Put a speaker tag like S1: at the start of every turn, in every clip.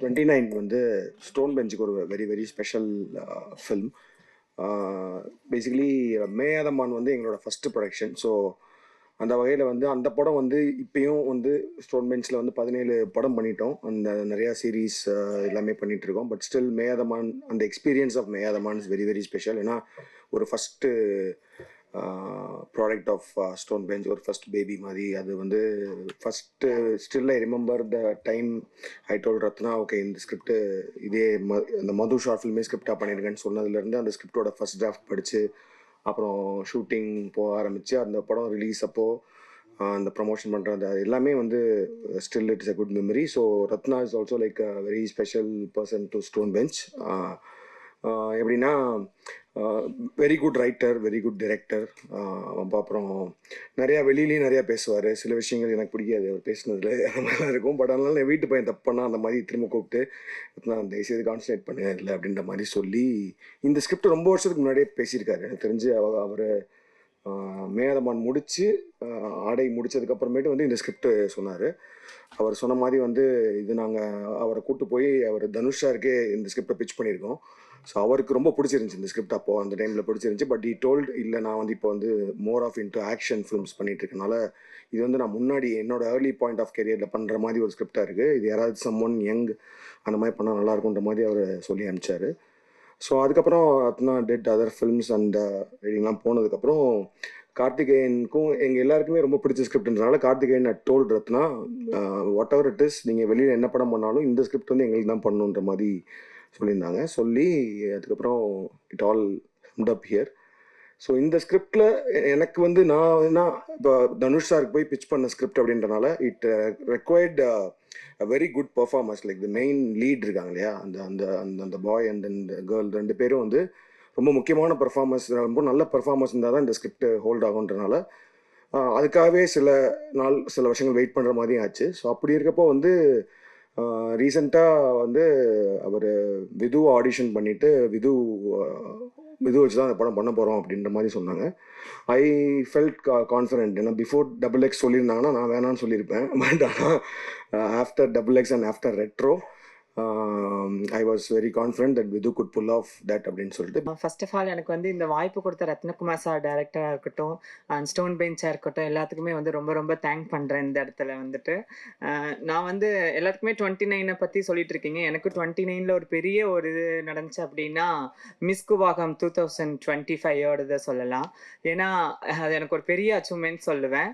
S1: Twenty nine வந்து stone பெஞ்சுக்கு ஒரு very very special film basically Meyaadhamaan வந்து எங்களோட ஃபஸ்ட்டு ப்ரொடக்ஷன் ஸோ அந்த வகையில் வந்து அந்த படம் வந்து இப்பயும் வந்து ஸ்டோன் பெஞ்சில் வந்து பதினேழு படம் பண்ணிட்டோம். அந்த நிறையா சீரீஸ் uh, எல்லாமே பண்ணிகிட்ருக்கோம் இருக்கோம் பட் ஸ்டில் மேயாதமான் அந்த experience of Meyaadhamaan is very very special ஏன்னா ஒரு first product of Stone Bench ஒரு ஃபர்ஸ்ட் பேபி மாதிரி. அது வந்து first still I remember the time I told Rathna okay இந்த ஸ்கிரிப்ட் இதே ம அந்த மது ஷார்ட் ஃபில்மே ஸ்கிரிப்டாக பண்ணியிருக்கேன்னு சொன்னதுலேருந்து அந்த ஸ்கிரிப்டோட ஃபஸ்ட் டிராஃப்ட் படித்து அப்புறம் ஷூட்டிங் போக ஆரம்பித்து அந்த படம் ரிலீஸ் அப்போது அந்த ப்ரமோஷன் பண்ணுறது அது எல்லாமே வந்து still it's a good memory so Rathna is also like a very special person to Stone Bench எப்படின்னா very good writer very good director அப்புறம் நிறையா வெளியிலையும் நிறையா பேசுவார். சில விஷயங்கள் எனக்கு பிடிக்காது. அவர் பேசுனதுல அந்த மாதிரிலாம் இருக்கும். பட் அதனால என் வீட்டு பையன் தப்பு அந்த மாதிரி திரும்ப கூப்பிட்டு நான் தயவுசெய்து கான்சன்ட்ரேட் பண்ண இல்லை அப்படின்ற மாதிரி சொல்லி இந்த ஸ்கிரிப்ட் ரொம்ப வருஷத்துக்கு முன்னாடியே பேசியிருக்காரு. எனக்கு தெரிஞ்சு அவ அவர் மேதமான் முடித்து ஆடை முடிச்சதுக்கப்புறமேட்டு வந்து இந்த ஸ்கிரிப்ட் சொன்னார். அவர் சொன்ன மாதிரி வந்து இது நாங்கள் அவரை கூட்டு போய் அவர் தனுஷாருக்கே இந்த ஸ்கிரிப்டை பிச் பண்ணியிருக்கோம். ஸோ அவருக்கு ரொம்ப பிடிச்சிருந்துச்சி இந்த ஸ்கிரிப்ட் அப்போ அந்த டைமில் பிடிச்சிருந்துச்சி. பட் ஈ டோல்ட் இல்லை நான் வந்து இப்போ வந்து more of into action films பண்ணிட்டு இருக்கனால இது வந்து நான் முன்னாடி என்னோட ஏர்லி பாயிண்ட் ஆஃப் கெரியரில் பண்ணுற மாதிரி ஒரு ஸ்கிரிப்டாக இருக்குது இது யாராவது சம் ஒன் யங் அந்த மாதிரி பண்ணால் நல்லா இருக்குன்ற மாதிரி அவர் சொல்லி அனுப்பிச்சாரு. ஸோ அதுக்கப்புறம் Rathna did other films and ரீடிங்லாம் போனதுக்கப்புறம் கார்த்திகேயனுக்கும் எங்கள் எல்லாருக்குமே ரொம்ப பிடிச்ச ஸ்கிரிப்ட்ன்றனால Karthikeyan had told Rathna uh, whatever it is நீங்கள் வெளியில் என்ன படம் பண்ணாலும் இந்த ஸ்கிரிப்ட் வந்து எங்களுக்கு தான் பண்ணணுன்ற மாதிரி சொல்லியிருந்தாங்க. சொல்லி அதுக்கப்புறம் it all up here so இந்த ஸ்கிரிப்டில் எனக்கு வந்து நான் என்ன இப்போ தனுஷ் சாருக்கு போய் பிச் பண்ண ஸ்கிரிப்ட் அப்படின்றனால it required a very good performance like the main lead இருக்காங்க இல்லையா? அந்த அந்த அந்த அந்த பாய் அண்ட் அந்த கேர்ள் ரெண்டு பேரும் வந்து ரொம்ப முக்கியமான பர்ஃபார்மன்ஸ் ரொம்ப நல்ல பர்ஃபார்மன்ஸ் இருந்தால் தான் இந்த ஸ்கிரிப்ட் ஹோல்ட் ஆகுன்றனால uh, அதுக்காகவே சில நாள் சில வருஷங்கள் வெயிட் பண்ணுற மாதிரியும் ஆச்சு. ஸோ அப்படி இருக்கப்போ வந்து ரீசெண்டாக வந்து அவர் விது ஆடிஷன் பண்ணிவிட்டு விது விது வச்சு தான் அந்த படம் பண்ண போகிறோம் அப்படின்ற மாதிரி சொன்னாங்க. ஐ ஃபெல்ட் கான்ஃபிடென்ட் ஏன்னா பிஃபோர் டபுள் எக்ஸ் சொல்லியிருந்தாங்கன்னா நான் வேணான்னு சொல்லியிருப்பேன். பட் ஆனால் after Double X and after Retro I was very confident that with good pull of that அப்படின்னு சொல்லிட்டு.
S2: ஃபர்ஸ்ட் ஆஃப் ஆல் எனக்கு வந்து இந்த வாய்ப்பு கொடுத்த ரத்னகுமார் சார் டேரக்டராக இருக்கட்டும் அண்ட் ஸ்டோன் பெஞ்சாக இருக்கட்டும் எல்லாத்துக்குமே வந்து ரொம்ப ரொம்ப தேங்க் பண்ணுறேன் இந்த இடத்துல வந்துட்டு. Uh, நான் வந்து எல்லாத்துக்குமே டுவெண்ட்டி நைனை பற்றி சொல்லிட்டு இருக்கீங்க. எனக்கு டுவெண்ட்டி நைனில் ஒரு பெரிய ஒரு இது நடந்துச்சு அப்படின்னா miss Koovagam two thousand twenty ஃபைவோடதை சொல்லலாம். ஏன்னா அது எனக்கு ஒரு பெரிய அச்சீவ்மெண்ட் சொல்லுவேன்.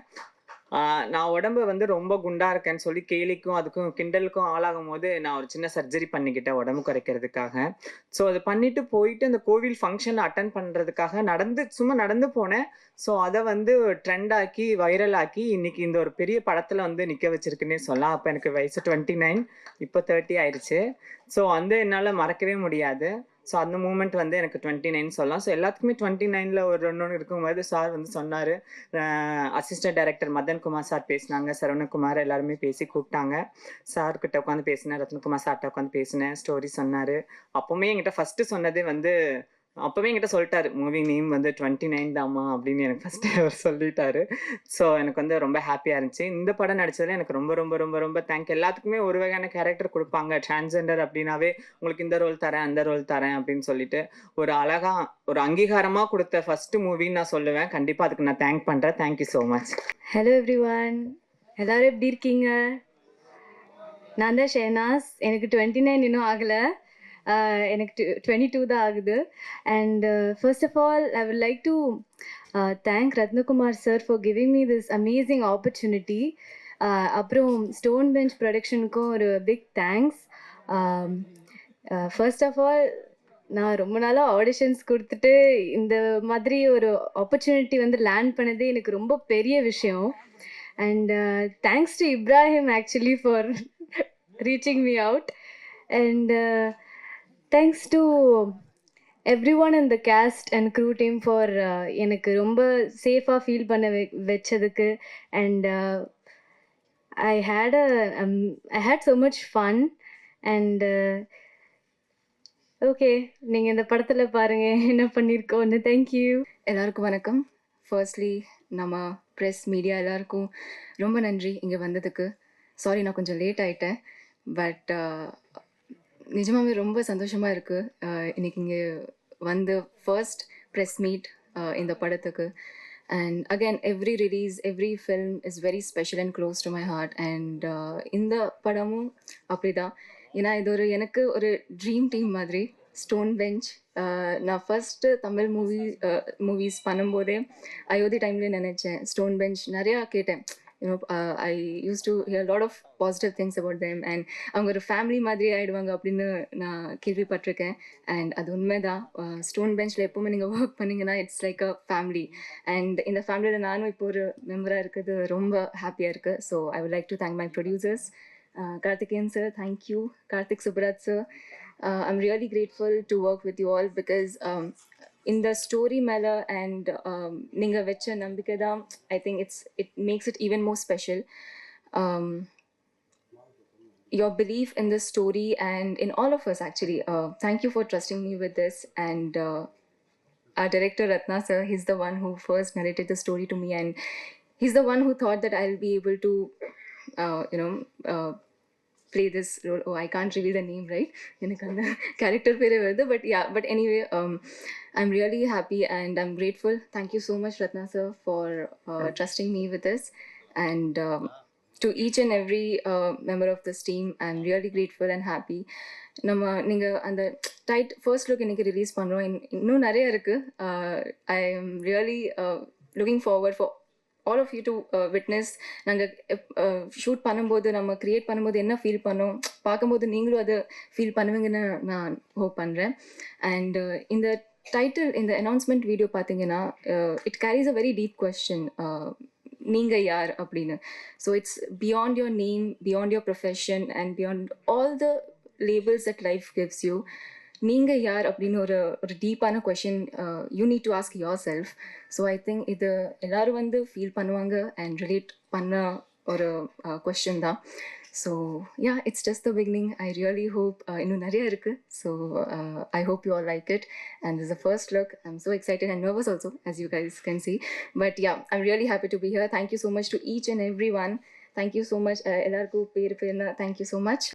S2: நான் உடம்பு வந்து ரொம்ப குண்டா இருக்கேன்னு சொல்லி கேலிக்கும் அதுக்கும் கிண்டலுக்கும் ஆளாகும் போது நான் ஒரு சின்ன சர்ஜரி பண்ணிக்கிட்டேன் உடம்பு குறைக்கிறதுக்காக. ஸோ அதை பண்ணிட்டு போயிட்டு அந்த கோவில் ஃபங்க்ஷன் அட்டன் பண்ணுறதுக்காக நடந்து சும்மா நடந்து போனேன். ஸோ அதை வந்து ட்ரெண்ட் ஆக்கி வைரல் ஆக்கி இன்னைக்கு இந்த ஒரு பெரிய படத்தில் வந்து நிற்க வச்சிருக்குன்னே சொல்லலாம். அப்போ எனக்கு வயசு டுவெண்ட்டி நைன் இப்போ தேர்ட்டி ஆயிடுச்சு. ஸோ வந்து என்னால் மறக்கவே முடியாது. ஸோ அந்த மூமெண்ட் வந்து எனக்கு டுவெண்ட்டி நைன் சொல்லலாம். ஸோ எல்லாத்துக்குமே டுவெண்ட்டி நைனில் ஒரு ரெண்டு ஒன்று இருக்கும்போது சார் வந்து சொன்னார். Assistant director Madhan Kumar sir பேசினாங்க. சரவணகுமார் எல்லாருமே பேசி கூப்பிட்டாங்க. சார்கிட்ட உட்காந்து பேசினேன். ரத்னகுமார் சார்கிட்ட உட்காந்து பேசினேன். ஸ்டோரி சொன்னார். அப்போவுமே என்கிட்ட ஃபஸ்ட்டு சொன்னதே வந்து அப்போவே என்கிட்ட சொல்லிட்டாரு மூவி நேம் வந்து டுவெண்ட்டி நைன் தாமா அப்படின்னு எனக்கு ஃபஸ்ட்டு அவர் சொல்லிட்டாரு. ஸோ எனக்கு வந்து ரொம்ப ஹாப்பியாக இருந்துச்சு. இந்த படம் நடிச்சதில் எனக்கு ரொம்ப ரொம்ப ரொம்ப ரொம்ப தேங்க் எல்லாத்துக்குமே ஒரு வகையான கேரக்டர் கொடுப்பாங்க. டிரான்ஸ்ஜெண்டர் அப்படின்னாவே உங்களுக்கு இந்த ரோல் தரேன் அந்த ரோல் தரேன் அப்படின்னு சொல்லிட்டு ஒரு அழகா ஒரு அங்கீகாரமாக கொடுத்த ஃபர்ஸ்ட் மூவின்னு நான் சொல்லுவேன். கண்டிப்பாக அதுக்கு நான் தேங்க் பண்ணுறேன் thank you so
S3: much hello everyone எல்லோரும் எப்படி இருக்கீங்க? நான் தான் ஷேனாஸ். எனக்கு டுவெண்ட்டி நைன் இன்னும் ஆகலை. Uh, எனக்கு டுவெண்ட்டி டூ தான் ஆகுது. And first of all I would like to thank Rathnakumar sir for giving me this amazing opportunity அப்புறம் ஸ்டோன் பெஞ்ச் ப்ரொடக்ஷனுக்கும் ஒரு big thanks first of all நான் ரொம்ப நாளாக ஆடிஷன்ஸ் கொடுத்துட்டு இந்த மாதிரி ஒரு ஆப்பர்ச்சுனிட்டி வந்து லேண்ட் பண்ணதே எனக்கு ரொம்ப பெரிய விஷயம். And thanks to Ibrahim actually for reaching me out and thanks to everyone in the cast and crew team for எனக்கு ரொம்ப சேஃபாக ஃபீல் பண்ண வெ வச்சதுக்கு. And I had a I had so much fun and okay நீங்கள் இந்த படத்தில் பாருங்கள் என்ன பண்ணியிருக்கோன்னு தேங்க்யூ
S4: எல்லாருக்கும் வணக்கம். ஃபர்ஸ்ட்லி நம்ம ப்ரெஸ் மீடியா எல்லாருக்கும் ரொம்ப நன்றி இங்கே வந்ததுக்கு. சாரி நான் கொஞ்சம் லேட் ஆகிட்டேன் பட் நிஜமாவே ரொம்ப சந்தோஷமாக இருக்குது இன்னைக்கு இங்கே வந்து ஃபர்ஸ்ட் ப்ரெஸ் மீட் இந்த படத்துக்கு. And again every release every film is very special and close to my heart and இந்த படமும் அப்படிதான். ஏன்னா இது ஒரு எனக்கு ஒரு ட்ரீம் டீம் மாதிரி ஸ்டோன் பெஞ்ச் நான் ஃபஸ்ட்டு தமிழ் மூவி மூவிஸ் பண்ணும்போதே அயோத்தி டைம்லேயே நினச்சேன். ஸ்டோன் பெஞ்ச் நிறையா கேட்டேன். You know I use to hear lot of positive things about them and அவங்க ஒரு ஃபேமிலி மாதிரி ஆயிடுவாங்க அப்படின்னு நான் கேள்விப்பட்டிருக்கேன். அண்ட் அது உண்மைதான். ஸ்டோன் பெஞ்சில் எப்போவுமே நீங்கள் ஒர்க் பண்ணீங்கன்னா it's like a family and இந்த ஃபேமிலியில் நானும் இப்போ ஒரு மெம்பராக இருக்கிறது ரொம்ப ஹாப்பியாக இருக்குது so I would like to thank my producers Karthikeyan sir thank you Karthik Subbaraj sir I'm really grateful to work with you all because இந்த ஸ்டோரி மேலே அண்ட் நீங்கள் வச்ச நம்பிக்கை தான் I think it's it makes it even more special your belief in this story and in all of us actually. Uh, thank you for trusting me with this. And uh, our director Ratna sir, he's the one who first narrated the story to me, and he's the one who thought that I'll be able to, uh, you know. Uh, play this role oh i can't reveal the name right எனக்கு அந்த character பேரே வருது but yeah but anyway um, i'm really happy and i'm grateful thank you so much ratna sir for uh, trusting me with this and um, to each and every uh, member of this team i'm really grateful and happy நம்ம நீங்கள் அந்த tight first look இன்னைக்கு release பண்ணுறோம் இன்னும் நிறைய இருக்குது I am really looking forward for all of you to witness நாங்கள் shoot பண்ணும்போது நம்ம க்ரியேட் பண்ணும்போது என்ன ஃபீல் பண்ணோம்? பார்க்கும்போது நீங்களும் அதை ஃபீல் பண்ணுவீங்கன்னு நான் ஹோப் பண்ணுறேன் அண்ட் uh, இந்த டைட்டில் இந்த அனௌன்ஸ்மெண்ட் வீடியோ பார்த்தீங்கன்னா it carries a very deep question நீங்கள் யார் அப்படின்னு. So it's beyond your name beyond your profession and beyond all the labels at life gives you நீங்கள் யார் அப்படின்னு ஒரு ஒரு டீப்பான question you need to ask yourself so I think இது எல்லாரும் வந்து ஃபீல் பண்ணுவாங்க அண்ட் ரிலேட் பண்ண ஒரு கொஷின் தான். So ya it's just the beginning I really hope இன்னும் நிறைய இருக்குது so I hope you all like it and is a first look I am so excited and nervous also as you guys can see but ya I'm really happy to be here thank you so much to each and every one thank you so much எல்லாருக்கும் பேர் பேர்னா thank you so much